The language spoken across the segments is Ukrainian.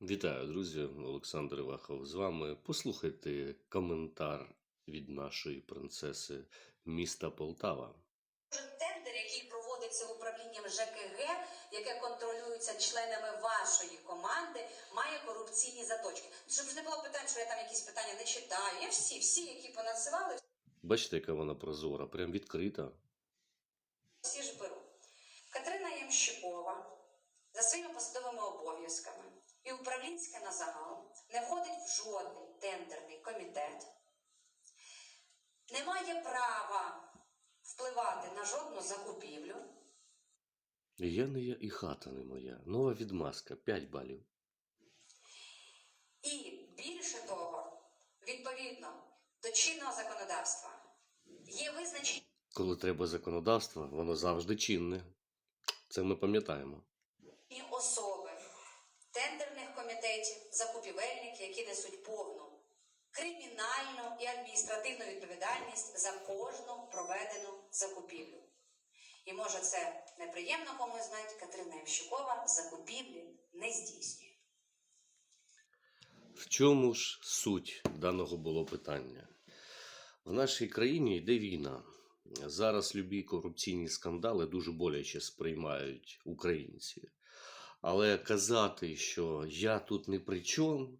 Вітаю, друзі! Олександр Івахов з вами. Послухайте коментар від нашої принцеси міста Полтава. Тендер, який проводиться управлінням ЖКГ, яке контролюється членами вашої команди, має корупційні заточки. Щоб ж не було питань, що я там якісь питання не читаю. Я всі, всі, які понадсилали, Бачите, яка вона прозора, прям відкрита. всі ж беру. Катерина Ямщикова за своїми посадовими обов'язками і управлінська на загал не входить в жодний тендерний комітет, не має права впливати на жодну закупівлю. Я не я, і хата не моя. Нова відмазка 5 балів. І більше того, відповідно до чинного законодавства є визначені Коли треба законодавство, воно завжди чинне. Це ми пам'ятаємо. Особи тендерних комітетів, закупівельники, які несуть повну кримінальну і адміністративну відповідальність за кожну проведену закупівлю. І може це неприємно комусь знати, Катерина Ямщикова закупівлі не здійснює. В чому ж суть даного було питання? В нашій країні йде війна. Зараз любі корупційні скандали дуже боляче сприймають українці. Але казати, що я тут не при чому,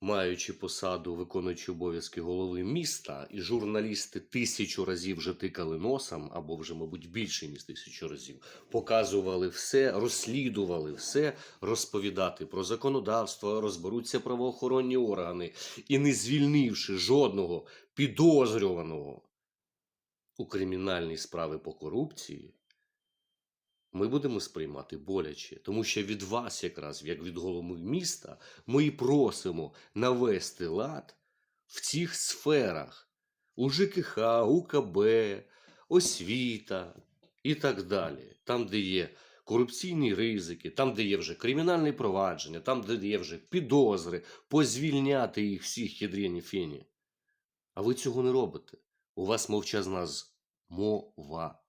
маючи посаду виконуючи обов'язки голови міста, і журналісти тисячу разів вже тикали носом, або вже, мабуть, більше ніж тисячу разів, показували все, розслідували все, розповідати про законодавство, розберуться правоохоронні органи, і не звільнивши жодного підозрюваного у кримінальній справі по корупції, ми будемо сприймати боляче, тому що від вас, якраз як від голови міста, ми і просимо навести лад в цих сферах у ЖКХ, УКБ, освіта і так далі. Там, де є корупційні ризики, там, де є вже кримінальні провадження, там, де є вже підозри, позвільняти їх всіх ядрені фені. А ви цього не робите. У вас мовчазна змова.